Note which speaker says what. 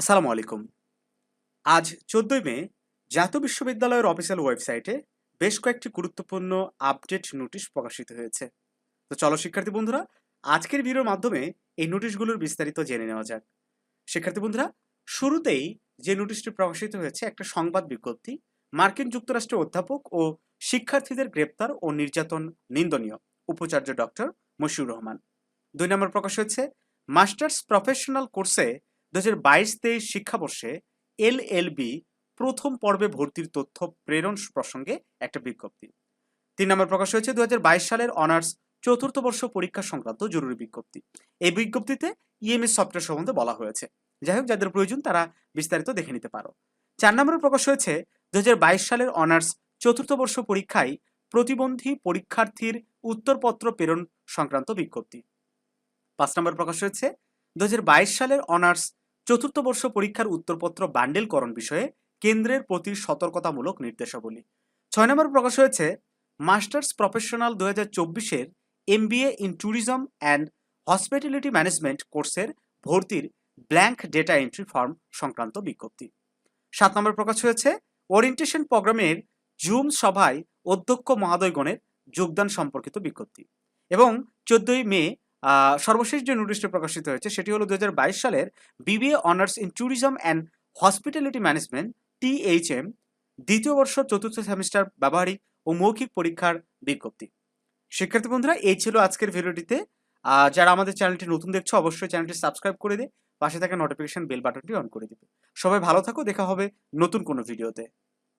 Speaker 1: আসসালামু আলাইকুম। আজ চোদ্দই মে, জাতীয় বিশ্ববিদ্যালয়ের অফিসিয়াল ওয়েবসাইটে বেশ কয়েকটি গুরুত্বপূর্ণ আপডেট নোটিশ প্রকাশিত হয়েছে। তো চলো শিক্ষার্থী বন্ধুরা, আজকের ভিডিওর মাধ্যমে এই নোটিশগুলোর বিস্তারিত জেনে নেওয়া যাক। শিক্ষার্থী বন্ধুরা, শুরুতেই যে নোটিশটি প্রকাশিত হয়েছে, একটা সংবাদ বিজ্ঞপ্তি, মার্কিন যুক্তরাষ্ট্রের অধ্যাপক ও শিক্ষার্থীদের গ্রেপ্তার ও নির্যাতন নিন্দনীয়, উপাচার্য ডক্টর মশিউর রহমান। দুই নম্বর প্রকাশ হয়েছে, মাস্টার্স প্রফেশনাল কোর্সে দু হাজার বাইশ তেইশ শিক্ষাবর্ষে এল এল বি প্রথম পর্বে ভর্তির তথ্য প্রেরণ প্রসঙ্গে একটা বিজ্ঞপ্তি। তিন নম্বর প্রকাশ হয়েছে দু হাজার বাইশ সালের অনার্স চতুর্থ বর্ষ পরীক্ষা সংক্রান্ত জরুরি বিজ্ঞপ্তি। এই বিজ্ঞপ্তিতে ইএমএস সফটওয়্যার সম্বন্ধে বলা হয়েছে। যাই হোক, যাদের প্রয়োজন তারা বিস্তারিত দেখে নিতে পারো। চার নম্বরে প্রকাশ হয়েছে দু হাজার বাইশ সালের অনার্স চতুর্থ বর্ষ পরীক্ষায় প্রতিবন্ধী পরীক্ষার্থীর উত্তরপত্র প্রেরণ সংক্রান্ত বিজ্ঞপ্তি। পাঁচ নম্বর প্রকাশ হয়েছে দু হাজার বাইশ সালের অনার্স চতুর্থ বর্ষ পরীক্ষার উত্তরপত্র বান্ডেলকরণ বিষয়ে কেন্দ্রের প্রতি সতর্কতামূলক নির্দেশাবলী। ছয় নম্বর প্রকাশ হয়েছে, মাস্টার্স প্রফেশনাল দু হাজার চব্বিশের MBA in tourism and hospitality management কোর্সের ভর্তির ব্ল্যাঙ্ক ডেটা এন্ট্রি ফর্ম সংক্রান্ত বিজ্ঞপ্তি। সাত নম্বর প্রকাশ হয়েছে, ওরিয়েন্টেশন প্রোগ্রামের জুম সভায় অধ্যক্ষ মহাদয়গণের যোগদান সম্পর্কিত বিজ্ঞপ্তি এবং চোদ্দই মে সর্বশেষ যে নোটিশটি প্রকাশিত হয়েছে সেটি হলো দু হাজার বাইশ সালের BBA honours in tourism and hospitality management THM দ্বিতীয় বর্ষ, চতুর্থ সেমিস্টার ব্যবহারিক ও মৌখিক পরীক্ষার বিজ্ঞপ্তি। শিক্ষার্থী বন্ধুরা, এই ছিল আজকের ভিডিওটিতে। যারা আমাদের চ্যানেলটি নতুন দেখছ, অবশ্যই চ্যানেলটি সাবস্ক্রাইব করে দে, পাশে থাকা নোটিফিকেশন বেল বাটনটি অন করে দিবে। সবাই ভালো থাকো, দেখা হবে নতুন কোনো ভিডিওতে